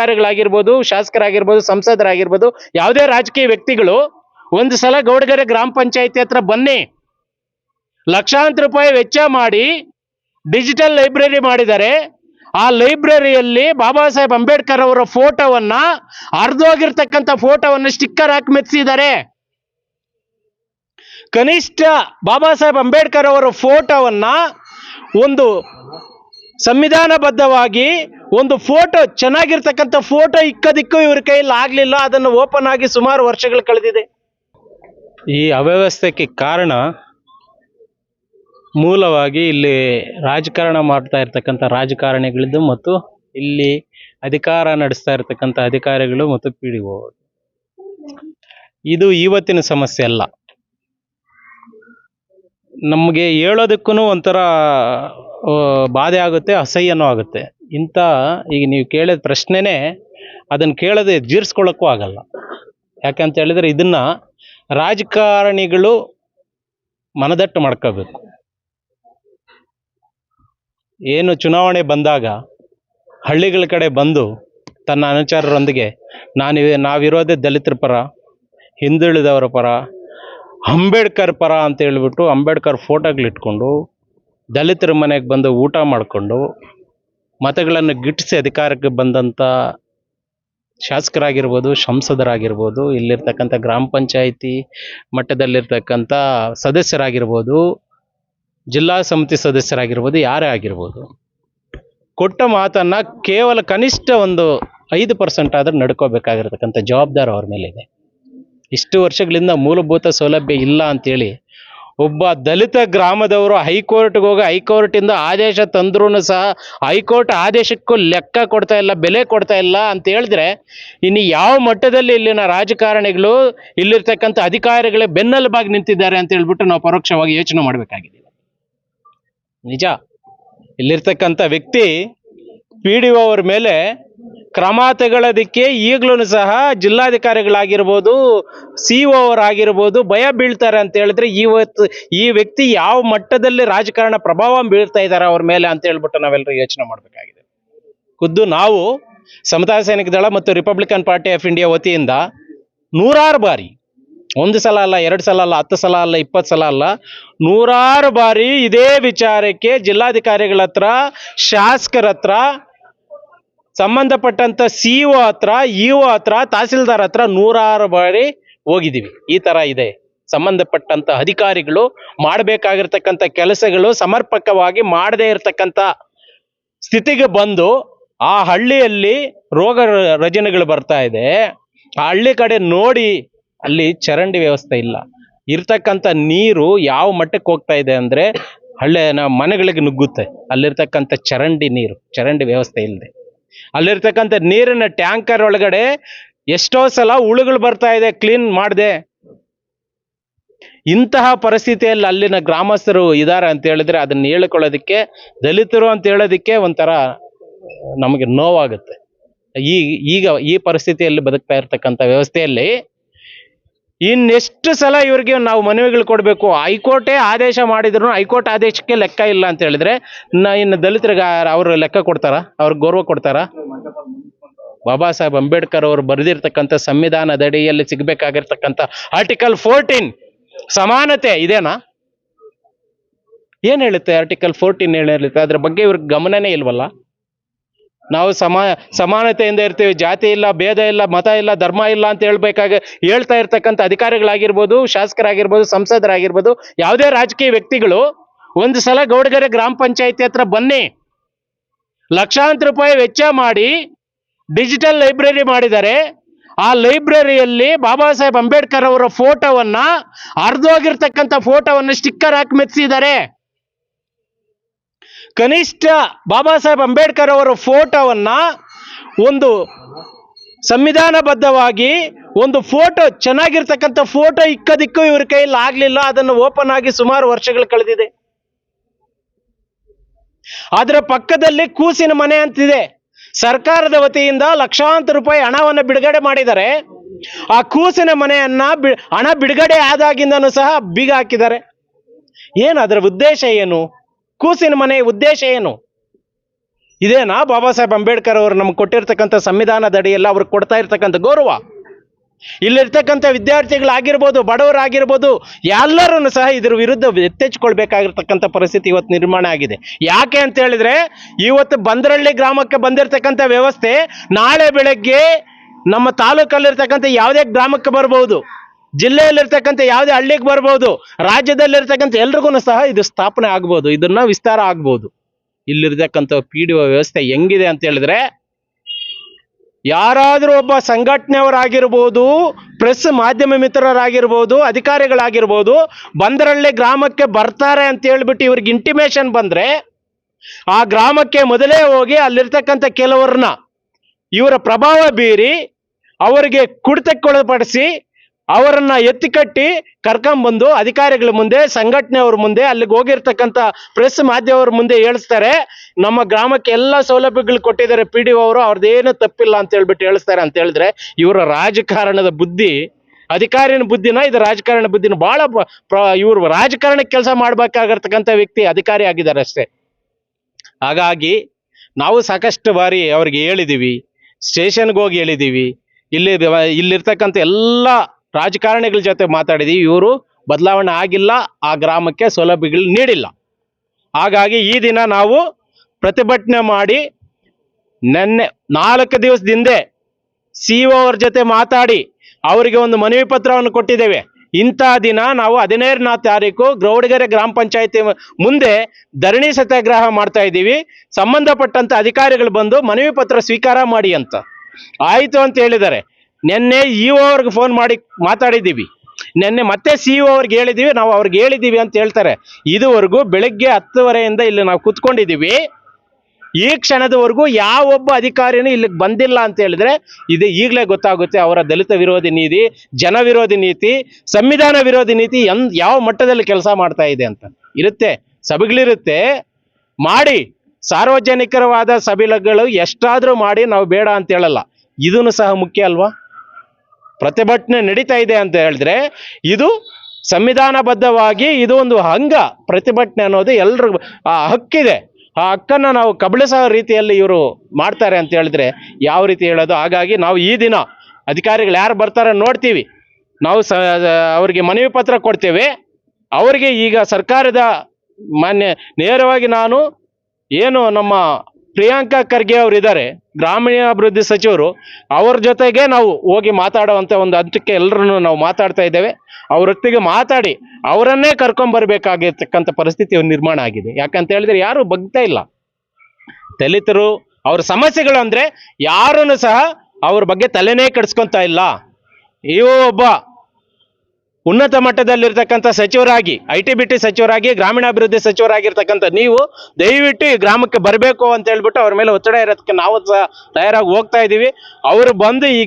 ಅಧಿಕಾರಿಗಳಾಗಿರ್ಬೋದು, ಶಾಸಕರಾಗಿರ್ಬೋದು, ಸಂಸದರಾಗಿರ್ಬೋದು, ಯಾವುದೇ ರಾಜಕೀಯ ವ್ಯಕ್ತಿಗಳು ಒಂದು ಸಲ ಗೌಡಗೆರೆ ಗ್ರಾಮ ಪಂಚಾಯತಿ ಹತ್ರ ಬನ್ನಿ. ಲಕ್ಷಾಂತರ ರೂಪಾಯಿ ವೆಚ್ಚ ಮಾಡಿ ಡಿಜಿಟಲ್ ಲೈಬ್ರರಿ ಮಾಡಿದ್ದಾರೆ. ಆ ಲೈಬ್ರರಿಯಲ್ಲಿ ಬಾಬಾ ಸಾಹೇಬ್ ಅಂಬೇಡ್ಕರ್ ಅವರ ಫೋಟೋವನ್ನ ಅರ್ಧೋಗಿರ್ತಕ್ಕಂಥ ಫೋಟೋವನ್ನು ಸ್ಟಿಕ್ಕರ್ ಹಾಕಿ ಮೆಚ್ಚಿದ್ದಾರೆ ಕನಿಷ್ಠ ಬಾಬಾ ಸಾಹೇಬ್ ಅಂಬೇಡ್ಕರ್ ಅವರ ಫೋಟೋವನ್ನ ಒಂದು ಸಂವಿಧಾನಬದ್ಧವಾಗಿ ಒಂದು ಫೋಟೋ, ಚೆನ್ನಾಗಿರ್ತಕ್ಕಂಥ ಫೋಟೋ ಇಕ್ಕದಿಕ್ಕೂ ಇವ್ರ ಕೈಯಲ್ಲಿ ಆಗಲಿಲ್ಲ. ಅದನ್ನು ಓಪನ್ ಆಗಿ ಸುಮಾರು ವರ್ಷಗಳು ಕಳೆದಿದೆ. ಈ ಅವ್ಯವಸ್ಥೆಗೆ ಕಾರಣ ಮೂಲವಾಗಿ ಇಲ್ಲಿ ರಾಜಕಾರಣ ಮಾಡ್ತಾ ಇರ್ತಕ್ಕಂಥ ರಾಜಕಾರಣಿಗಳಿದ್ದು ಮತ್ತು ಇಲ್ಲಿ ಅಧಿಕಾರ ನಡೆಸ್ತಾ ಇರ್ತಕ್ಕಂಥ ಅಧಿಕಾರಿಗಳು ಮತ್ತು ಪಿ ಡಿ ಇದು ಇವತ್ತಿನ ಸಮಸ್ಯೆ ಅಲ್ಲ. ನಮಗೆ ಹೇಳೋದಕ್ಕೂ ಒಂಥರ ಬಾಧೆ ಆಗುತ್ತೆ ಅಸಹ್ಯನೂ ಆಗುತ್ತೆ. ಇಂಥ ಈಗ ನೀವು ಕೇಳಿದ ಪ್ರಶ್ನೆನೇ ಅದನ್ನು ಕೇಳದೆ ಜೀರ್ಸ್ಕೊಳ್ಳೋಕ್ಕೂ ಆಗಲ್ಲ. ಯಾಕಂತ ಹೇಳಿದರೆ ಇದನ್ನು ರಾಜಕಾರಣಿಗಳು ಮನದಟ್ಟು ಮಾಡ್ಕೋಬೇಕು. ಏನು ಚುನಾವಣೆ ಬಂದಾಗ ಹಳ್ಳಿಗಳ ಕಡೆ ಬಂದು ತನ್ನ ಅನುಚಾರರೊಂದಿಗೆ ನಾನು ನಾವಿರೋದೇ ದಲಿತರ ಪರ, ಹಿಂದುಳಿದವರ ಪರ, ಅಂಬೇಡ್ಕರ್ ಪರ ಅಂತ ಹೇಳಿಬಿಟ್ಟು ಅಂಬೇಡ್ಕರ್ ಫೋಟೋಗಳಿಟ್ಕೊಂಡು ದಲಿತರ ಮನೆಗೆ ಬಂದು ಊಟ ಮಾಡಿಕೊಂಡು ಮತಗಳನ್ನು ಗಿಟ್ಟಿಸಿ ಅಧಿಕಾರಕ್ಕೆ ಬಂದಂಥ ಶಾಸಕರಾಗಿರ್ಬೋದು, ಸಂಸದರಾಗಿರ್ಬೋದು, ಇಲ್ಲಿರ್ತಕ್ಕಂಥ ಗ್ರಾಮ ಪಂಚಾಯಿತಿ ಮಟ್ಟದಲ್ಲಿರ್ತಕ್ಕಂಥ ಸದಸ್ಯರಾಗಿರ್ಬೋದು, ಜಿಲ್ಲಾ ಸಮಿತಿ ಸದಸ್ಯರಾಗಿರ್ಬೋದು, ಯಾರೇ ಆಗಿರ್ಬೋದು. ಕೊಟ್ಟ ಮಾತನ್ನ ಕೇವಲ ಕನಿಷ್ಠ ಒಂದು ಐದು ಪರ್ಸೆಂಟ್ ಆದರೂ ನಡ್ಕೋಬೇಕಾಗಿರ್ತಕ್ಕಂಥ ಜವಾಬ್ದಾರಿ ಅವ್ರ ಮೇಲಿದೆ. ಇಷ್ಟು ವರ್ಷಗಳಿಂದ ಮೂಲಭೂತ ಸೌಲಭ್ಯ ಇಲ್ಲ ಅಂತೇಳಿ ಒಬ್ಬ ದಲಿತ ಗ್ರಾಮದವರು ಹೈಕೋರ್ಟ್ಗೆ ಹೋಗಿ ಹೈಕೋರ್ಟಿಂದ ಆದೇಶ ತಂದ್ರೂ ಸಹ ಹೈಕೋರ್ಟ್ ಆದೇಶಕ್ಕೂ ಲೆಕ್ಕ ಕೊಡ್ತಾ ಇಲ್ಲ, ಬೆಲೆ ಕೊಡ್ತಾ ಇಲ್ಲ ಅಂತ ಹೇಳಿದ್ರೆ ಇನ್ನು ಯಾವ ಮಟ್ಟದಲ್ಲಿ ಇಲ್ಲಿನ ರಾಜಕಾರಣಿಗಳು ಇಲ್ಲಿರ್ತಕ್ಕಂಥ ಅಧಿಕಾರಿಗಳೇ ಬೆನ್ನೆಲುಬಾಗಿ ನಿಂತಿದ್ದಾರೆ ಅಂತ ಹೇಳ್ಬಿಟ್ಟು ನಾವು ಪರೋಕ್ಷವಾಗಿ ಯೋಚನೆ ಮಾಡಬೇಕಾಗಿದೆ. ನಿಜ, ಇಲ್ಲಿರ್ತಕ್ಕಂಥ ವ್ಯಕ್ತಿ ಪಿ ಡಿ ಮೇಲೆ ಕ್ರಮ ತಗೊಳ್ಳೋದಕ್ಕೆ ಈಗಲೂ ಸಹ ಜಿಲ್ಲಾಧಿಕಾರಿಗಳಾಗಿರ್ಬೋದು ಸಿ ಒ ಅವರಾಗಿರ್ಬೋದು ಭಯ ಬೀಳ್ತಾರೆ ಅಂತ ಹೇಳಿದ್ರೆ ಇವತ್ತು ಈ ವ್ಯಕ್ತಿ ಯಾವ ಮಟ್ಟದಲ್ಲಿ ರಾಜಕಾರಣ ಪ್ರಭಾವ ಬೀಳ್ತಾ ಇದ್ದಾರೆ ಅವ್ರ ಮೇಲೆ ಅಂತ ಹೇಳ್ಬಿಟ್ಟು ನಾವೆಲ್ಲರೂ ಯೋಚನೆ ಮಾಡಬೇಕಾಗಿದೆ. ಖುದ್ದು ನಾವು ಸಮತಾಯ ಸೈನಿಕ ದಳ ಮತ್ತು ರಿಪಬ್ಲಿಕನ್ ಪಾರ್ಟಿ ಆಫ್ ಇಂಡಿಯಾ ವತಿಯಿಂದ ನೂರಾರು ಬಾರಿ, ಒಂದು ಸಲ ಅಲ್ಲ, ಎರಡು ಸಲ ಅಲ್ಲ, ಹತ್ತು ಸಲ ಅಲ್ಲ, ಇಪ್ಪತ್ತು ಸಲ ಅಲ್ಲ, ನೂರಾರು ಬಾರಿ ಇದೇ ವಿಚಾರಕ್ಕೆ ಜಿಲ್ಲಾಧಿಕಾರಿಗಳ ಹತ್ರ, ಶಾಸಕರ ಹತ್ರ ಸಂಬಂಧಪಟ್ಟಂತ ಸಿ ಒ ಹತ್ರ ಇ ಒ ಹತ್ರ, ತಹಸೀಲ್ದಾರ್ ಹತ್ರ ನೂರಾರು ಬಾರಿ ಹೋಗಿದ್ದೀವಿ. ಈ ತರ ಇದೆ. ಸಂಬಂಧಪಟ್ಟಂತ ಅಧಿಕಾರಿಗಳು ಮಾಡಬೇಕಾಗಿರ್ತಕ್ಕಂಥ ಕೆಲಸಗಳು ಸಮರ್ಪಕವಾಗಿ ಮಾಡದೇ ಇರತಕ್ಕಂಥ ಸ್ಥಿತಿಗೆ ಬಂದು ಆ ಹಳ್ಳಿಯಲ್ಲಿ ರೋಗ ರಜನೆಗಳು ಬರ್ತಾ ಇದೆ. ಆ ಹಳ್ಳಿ ಕಡೆ ನೋಡಿ ಅಲ್ಲಿ ಚರಂಡಿ ವ್ಯವಸ್ಥೆ ಇಲ್ಲ. ಇರ್ತಕ್ಕಂಥ ನೀರು ಯಾವ ಮಟ್ಟಕ್ಕೆ ಹೋಗ್ತಾ ಇದೆ ಅಂದ್ರೆ ಹಳ್ಳಿಯ ಮನೆಗಳಿಗೆ ನುಗ್ಗುತ್ತೆ. ಅಲ್ಲಿರ್ತಕ್ಕಂಥ ಚರಂಡಿ ನೀರು, ಚರಂಡಿ ವ್ಯವಸ್ಥೆ ಇಲ್ಲದೆ ಅಲ್ಲಿರ್ತಕ್ಕಂಥ ನೀರಿನ ಟ್ಯಾಂಕರ್ ಒಳಗಡೆ ಎಷ್ಟೋ ಸಲ ಹುಳುಗಳು ಬರ್ತಾ ಇದೆ, ಕ್ಲೀನ್ ಮಾಡಿದೆ. ಇಂತಹ ಪರಿಸ್ಥಿತಿಯಲ್ಲಿ ಅಲ್ಲಿನ ಗ್ರಾಮಸ್ಥರು ಇದ್ದಾರೆ ಅಂತ ಹೇಳಿದ್ರೆ ಅದನ್ನ ಹೇಳ್ಕೊಳ್ಳೋದಕ್ಕೆ, ದಲಿತರು ಅಂತ ಹೇಳೋದಕ್ಕೆ ಒಂಥರ ನಮಗೆ ನೋವಾಗುತ್ತೆ. ಈ, ಈಗ ಈ ಪರಿಸ್ಥಿತಿಯಲ್ಲಿ ಬದುಕ್ತಾ ಇರ್ತಕ್ಕಂಥ ವ್ಯವಸ್ಥೆಯಲ್ಲಿ ಇನ್ನೆಷ್ಟು ಸಲ ಇವ್ರಿಗೆ ನಾವು ಮನವಿಗಳು ಕೊಡಬೇಕು? ಹೈಕೋರ್ಟೇ ಆದೇಶ ಮಾಡಿದ್ರು ಹೈಕೋರ್ಟ್ ಆದೇಶಕ್ಕೆ ಲೆಕ್ಕ ಇಲ್ಲ ಅಂತ ಹೇಳಿದ್ರೆ ನ, ಇನ್ನು ದಲಿತರಿಗೆ ಅವರು ಲೆಕ್ಕ ಕೊಡ್ತಾರ? ಅವ್ರಿಗೆ ಗೌರವ ಕೊಡ್ತಾರ? ಬಾಬಾ ಸಾಹೇಬ್ ಅಂಬೇಡ್ಕರ್ ಅವರು ಬರೆದಿರ್ತಕ್ಕಂಥ ಸಂವಿಧಾನದ ಅಡಿಯಲ್ಲಿ ಸಿಗ್ಬೇಕಾಗಿರ್ತಕ್ಕಂಥ ಆರ್ಟಿಕಲ್ ಫೋರ್ಟೀನ್ ಸಮಾನತೆ ಇದೇನಾ? ಏನು ಹೇಳುತ್ತೆ ಆರ್ಟಿಕಲ್ ಫೋರ್ಟೀನ್ ಏನ್ ಹೇಳುತ್ತೆ? ಅದ್ರ ಬಗ್ಗೆ ಇವ್ರಿಗೆ ಗಮನನೇ ಇಲ್ವಲ್ಲ? ನಾವು ಸಮಾ, ಸಮಾನತೆಯಿಂದ ಇರ್ತೀವಿ. ಜಾತಿ ಇಲ್ಲ, ಭೇದ ಇಲ್ಲ, ಮತ ಇಲ್ಲ, ಧರ್ಮ ಇಲ್ಲ ಅಂತ ಹೇಳ್ಬೇಕಾಗ, ಹೇಳ್ತಾ ಇರ್ತಕ್ಕಂಥ ಅಧಿಕಾರಿಗಳಾಗಿರ್ಬೋದು, ಶಾಸಕರಾಗಿರ್ಬೋದು, ಸಂಸದರಾಗಿರ್ಬೋದು, ಯಾವುದೇ ರಾಜಕೀಯ ವ್ಯಕ್ತಿಗಳು ಒಂದು ಸಲ ಗೌಡಗೆರೆ ಗ್ರಾಮ ಪಂಚಾಯತಿ ಹತ್ರ ಬನ್ನಿ. ಲಕ್ಷಾಂತರ ರೂಪಾಯಿ ವೆಚ್ಚ ಮಾಡಿ ಡಿಜಿಟಲ್ ಲೈಬ್ರರಿ ಮಾಡಿದ್ದಾರೆ ಆ ಲೈಬ್ರರಿಯಲ್ಲಿ ಬಾಬಾ ಸಾಹೇಬ್ ಅಂಬೇಡ್ಕರ್ ಅವರ ಫೋಟೋವನ್ನ ಅರ್ಧೋಗಿರ್ತಕ್ಕಂಥ ಫೋಟೋವನ್ನು ಸ್ಟಿಕ್ಕರ್ ಹಾಕಿ ಮೆಚ್ಚಿದ್ದಾರೆ ಕನಿಷ್ಠ ಬಾಬಾ ಸಾಹೇಬ್ ಅಂಬೇಡ್ಕರ್ ಅವರ ಫೋಟೋವನ್ನು ಒಂದು ಸಂವಿಧಾನಬದ್ಧವಾಗಿ ಒಂದು ಫೋಟೋ, ಚೆನ್ನಾಗಿರ್ತಕ್ಕಂಥ ಫೋಟೋ ಇಕ್ಕದಿಕ್ಕೂ ಇವ್ರ ಕೈಯಲ್ಲಿ ಆಗಲಿಲ್ಲ. ಅದನ್ನು ಓಪನ್ ಆಗಿ ಸುಮಾರು ವರ್ಷಗಳು ಕಳೆದಿದೆ. ಅದರ ಪಕ್ಕದಲ್ಲಿ ಕೂಸಿನ ಮನೆ ಅಂತಿದೆ. ಸರ್ಕಾರದ ವತಿಯಿಂದ ಲಕ್ಷಾಂತರ ರೂಪಾಯಿ ಹಣವನ್ನು ಬಿಡುಗಡೆ ಮಾಡಿದ್ದಾರೆ ಆ ಕೂಸಿನ ಮನೆಯನ್ನ ಹಣ ಬಿಡುಗಡೆ ಆದಾಗಿಂದನೂ ಸಹ ಬೀಗ ಹಾಕಿದ್ದಾರೆ. ಏನು ಅದರ ಉದ್ದೇಶ ಏನು? ಕೂಸಿನ ಮನೆ ಉದ್ದೇಶ ಏನು? ಇದೇನಾ ಬಾಬಾ ಸಾಹೇಬ್ ಅಂಬೇಡ್ಕರ್ ಅವರು ನಮ್ಗೆ ಕೊಟ್ಟಿರ್ತಕ್ಕಂಥ ಸಂವಿಧಾನದ ಅಡಿಯಲ್ಲಿ ಅವ್ರಿಗೆ ಕೊಡ್ತಾ ಇರ್ತಕ್ಕಂಥ ಗೌರವ? ಇಲ್ಲಿರ್ತಕ್ಕಂಥ ವಿದ್ಯಾರ್ಥಿಗಳಾಗಿರ್ಬೋದು, ಬಡವರಾಗಿರ್ಬೋದು ಎಲ್ಲರೂ ಸಹ ಇದ್ರ ವಿರುದ್ಧ ಎತ್ತೆಚ್ಕೊಳ್ಬೇಕಾಗಿರ್ತಕ್ಕಂಥ ಪರಿಸ್ಥಿತಿ ಇವತ್ತು ನಿರ್ಮಾಣ ಆಗಿದೆ. ಯಾಕೆ ಅಂತ ಹೇಳಿದ್ರೆ, ಇವತ್ತು ಬಂದರಳ್ಳಿ ಗ್ರಾಮಕ್ಕೆ ಬಂದಿರತಕ್ಕಂಥ ವ್ಯವಸ್ಥೆ ನಾಳೆ ಬೆಳಗ್ಗೆ ನಮ್ಮ ತಾಲೂಕಲ್ಲಿರ್ತಕ್ಕಂಥ ಯಾವುದೇ ಗ್ರಾಮಕ್ಕೆ ಬರ್ಬೋದು. ಜಿಲ್ಲೆಯಲ್ಲಿರ್ತಕ್ಕಂಥ ಯಾವುದೇ ಹಳ್ಳಿಗೆ ಬರ್ಬೋದು, ರಾಜ್ಯದಲ್ಲಿರ್ತಕ್ಕಂಥ ಎಲ್ರಿಗೂ ಸಹ ಇದು ಸ್ಥಾಪನೆ ಆಗ್ಬೋದು, ಇದನ್ನ ವಿಸ್ತಾರ ಆಗ್ಬೋದು. ಇಲ್ಲಿರ್ತಕ್ಕಂಥ ಪಿ ಡಿ ಒ ವ್ಯವಸ್ಥೆ ಹೆಂಗಿದೆ ಅಂತ ಹೇಳಿದ್ರೆ, ಯಾರಾದರೂ ಒಬ್ಬ ಸಂಘಟನೆಯವರಾಗಿರ್ಬೋದು, ಪ್ರೆಸ್ ಮಾಧ್ಯಮ ಮಿತ್ರರಾಗಿರ್ಬೋದು, ಅಧಿಕಾರಿಗಳಾಗಿರ್ಬೋದು, ಬಂದರಳ್ಳಿ ಗ್ರಾಮಕ್ಕೆ ಬರ್ತಾರೆ ಅಂತ ಹೇಳ್ಬಿಟ್ಟು ಇವ್ರಿಗೆ ಇಂಟಿಮೇಷನ್ ಬಂದ್ರೆ, ಆ ಗ್ರಾಮಕ್ಕೆ ಮೊದಲೇ ಹೋಗಿ ಅಲ್ಲಿರ್ತಕ್ಕಂಥ ಕೆಲವರನ್ನ, ಇವರ ಪ್ರಭಾವ ಬೀರಿ, ಅವರಿಗೆ ಕುಡಿತಕ್ಕೊಳಪಡಿಸಿ ಅವರನ್ನ ಎತ್ತಿಕಟ್ಟಿ ಕರ್ಕೊಂಬಂದು ಅಧಿಕಾರಿಗಳ ಮುಂದೆ ಸಂಘಟನೆಯವ್ರ ಮುಂದೆ, ಅಲ್ಲಿಗೆ ಹೋಗಿರ್ತಕ್ಕಂಥ ಪ್ರೆಸ್ ಮಾಧ್ಯಮವ್ರ ಮುಂದೆ ಹೇಳಿಸ್ತಾರೆ. ನಮ್ಮ ಗ್ರಾಮಕ್ಕೆ ಎಲ್ಲ ಸೌಲಭ್ಯಗಳು ಕೊಟ್ಟಿದ್ದಾರೆ ಪಿ ಡಿ ಅವರು, ಅವ್ರದ್ದೇನು ತಪ್ಪಿಲ್ಲ ಅಂತ ಹೇಳ್ಬಿಟ್ಟು ಹೇಳಿಸ್ತಾರೆ ಅಂತ ಹೇಳಿದ್ರೆ, ಇವರ ರಾಜಕಾರಣದ ಬುದ್ಧಿ, ಅಧಿಕಾರಿನ ಬುದ್ಧಿನ, ಇದು ರಾಜಕಾರಣ ಬುದ್ಧಿನ ಬಹಳ ಇವರು ರಾಜಕಾರಣಕ್ಕೆ ಕೆಲಸ ಮಾಡ್ಬೇಕಾಗಿರ್ತಕ್ಕಂಥ ವ್ಯಕ್ತಿ ಅಧಿಕಾರಿ ಆಗಿದ್ದಾರೆ ಅಷ್ಟೇ. ಹಾಗಾಗಿ ನಾವು ಸಾಕಷ್ಟು ಬಾರಿ ಅವ್ರಿಗೆ ಹೇಳಿದ್ದೀವಿ ಸ್ಟೇಷನ್ಗೆ ಹೋಗಿ ಹೇಳಿದ್ದೀವಿ ಇಲ್ಲಿ ಇಲ್ಲಿರ್ತಕ್ಕಂಥ ಎಲ್ಲ ರಾಜಕಾರಣಿಗಳ ಜೊತೆ ಮಾತಾಡಿದೀವಿ. ಇವರು ಬದಲಾವಣೆ ಆಗಿಲ್ಲ, ಆ ಗ್ರಾಮಕ್ಕೆ ಸೌಲಭ್ಯಗಳು ನೀಡಿಲ್ಲ. ಹಾಗಾಗಿ ಈ ದಿನ ನಾವು ಪ್ರತಿಭಟನೆ ಮಾಡಿ ನೆನ್ನೆ ನಾಲ್ಕು ದಿವಸದಿಂದೆ ಸಿ ಅವರ ಜೊತೆ ಮಾತಾಡಿ ಅವರಿಗೆ ಒಂದು ಮನವಿ ಪತ್ರವನ್ನು ಕೊಟ್ಟಿದ್ದೇವೆ. ಇಂಥ ದಿನ ನಾವು ಹದಿನೇಳನೇ ತಾರೀಕು ಗ್ರೌಡಿಗೆರೆ ಗ್ರಾಮ ಪಂಚಾಯತಿ ಮುಂದೆ ಧರಣಿ ಸತ್ಯಾಗ್ರಹ ಮಾಡ್ತಾ ಇದ್ದೀವಿ. ಸಂಬಂಧಪಟ್ಟಂತ ಅಧಿಕಾರಿಗಳು ಬಂದು ಮನವಿ ಪತ್ರ ಸ್ವೀಕಾರ ಮಾಡಿ ಅಂತ. ಆಯಿತು ಅಂತ ಹೇಳಿದ್ದಾರೆ. ನಿನ್ನೆ ಇ ಅವ್ರಿಗೆ ಫೋನ್ ಮಾಡಿ ಮಾತಾಡಿದ್ದೀವಿ. ನಿನ್ನೆ ಮತ್ತೆ ಸಿ ಇ ಅವ್ರಿಗೆ ಹೇಳಿದ್ದೀವಿ, ನಾವು ಅವ್ರಿಗೆ ಹೇಳಿದ್ದೀವಿ ಅಂತ ಹೇಳ್ತಾರೆ. ಇದುವರೆಗೂ ಬೆಳಗ್ಗೆ ಹತ್ತುವರೆಯಿಂದ ಇಲ್ಲಿ ನಾವು ಕುತ್ಕೊಂಡಿದ್ದೀವಿ. ಈ ಕ್ಷಣದವರೆಗೂ ಯಾವೊಬ್ಬ ಅಧಿಕಾರಿನೂ ಇಲ್ಲಿಗೆ ಬಂದಿಲ್ಲ ಅಂತ ಹೇಳಿದ್ರೆ, ಇದು ಈಗಲೇ ಗೊತ್ತಾಗುತ್ತೆ ಅವರ ದಲಿತ ವಿರೋಧಿ ನೀತಿ, ಜನ ವಿರೋಧಿ ನೀತಿ, ಸಂವಿಧಾನ ವಿರೋಧಿ ನೀತಿ ಎನ್ ಯಾವ ಮಟ್ಟದಲ್ಲಿ ಕೆಲಸ ಮಾಡ್ತಾ ಇದೆ ಅಂತ. ಇರುತ್ತೆ, ಸಭೆಗಳಿರುತ್ತೆ. ಮಾಡಿ, ಸಾರ್ವಜನಿಕರವಾದ ಸಭೆಗಳು ಎಷ್ಟಾದರೂ ಮಾಡಿ, ನಾವು ಬೇಡ ಅಂತ ಹೇಳಲ್ಲ. ಇದನ್ನು ಸಹ ಮುಖ್ಯ ಅಲ್ವಾ? ಪ್ರತಿಭಟನೆ ನಡೀತಾ ಇದೆ ಅಂತ ಹೇಳಿದ್ರೆ ಇದು ಸಂವಿಧಾನಬದ್ಧವಾಗಿ ಇದು ಒಂದು ಅಂಗ ಪ್ರತಿಭಟನೆ ಅನ್ನೋದು ಎಲ್ರಿಗೂ, ಆ ಹಕ್ಕಿದೆ. ಆ ಹಕ್ಕನ್ನು ನಾವು ಕಬಳಿಸೋ ರೀತಿಯಲ್ಲಿ ಇವರು ಮಾಡ್ತಾರೆ ಅಂತ ಹೇಳಿದ್ರೆ ಯಾವ ರೀತಿ ಹೇಳೋದು? ಹಾಗಾಗಿ ನಾವು ಈ ದಿನ ಅಧಿಕಾರಿಗಳು ಯಾರು ಬರ್ತಾರೆ ನೋಡ್ತೀವಿ. ನಾವು ಸ ಅವರಿಗೆ ಮನವಿ ಪತ್ರ ಕೊಡ್ತೇವೆ. ಅವರಿಗೆ ಈಗ ಸರ್ಕಾರದ ಮಾನ್ಯ, ನೇರವಾಗಿ ನಾನು ಏನು ನಮ್ಮ ಪ್ರಿಯಾಂಕಾ ಖರ್ಗೆ ಅವರಿದ್ದಾರೆ ಗ್ರಾಮೀಣಾಭಿವೃದ್ಧಿ ಸಚಿವರು, ಅವ್ರ ಜೊತೆಗೆ ನಾವು ಹೋಗಿ ಮಾತಾಡುವಂಥ ಒಂದು ಹಂತಕ್ಕೆ ಎಲ್ಲರನ್ನು ನಾವು ಮಾತಾಡ್ತಾ ಇದ್ದೇವೆ. ಅವರೊಟ್ಟಿಗೆ ಮಾತಾಡಿ, ಅವರನ್ನೇ ಕರ್ಕೊಂಬರ್ಬೇಕಾಗಿರ್ತಕ್ಕಂಥ ಪರಿಸ್ಥಿತಿ ನಿರ್ಮಾಣ ಆಗಿದೆ. ಯಾಕಂತ ಹೇಳಿದ್ರೆ ಯಾರು ಬಗ್ತಾ ಇಲ್ಲ. ದಲಿತರು, ಅವ್ರ ಸಮಸ್ಯೆಗಳು ಅಂದ್ರೆ ಯಾರನ್ನು ಸಹ ಅವ್ರ ಬಗ್ಗೆ ತಲೆನೇ ಕೆಡಿಸ್ಕೊಂತ ಇಲ್ಲ. ಇವು ಒಬ್ಬ ಉನ್ನತ ಮಟ್ಟದಲ್ಲಿರ್ತಕ್ಕಂಥ ಸಚಿವರಾಗಿ ಐ ಟಿ ಬಿ ಟಿ ಸಚಿವರಾಗಿ, ಗ್ರಾಮೀಣಾಭಿವೃದ್ಧಿ ಸಚಿವರಾಗಿರ್ತಕ್ಕಂಥ ನೀವು ದಯವಿಟ್ಟು ಈ ಗ್ರಾಮಕ್ಕೆ ಬರಬೇಕು ಅಂತ ಹೇಳ್ಬಿಟ್ಟು ಅವ್ರ ಮೇಲೆ ಒತ್ತಡ ಇರೋದಕ್ಕೆ ನಾವು ಸಹ ತಯಾರಾಗಿ ಹೋಗ್ತಾ ಇದ್ದೀವಿ ಅವರು ಬಂದು ಈಗ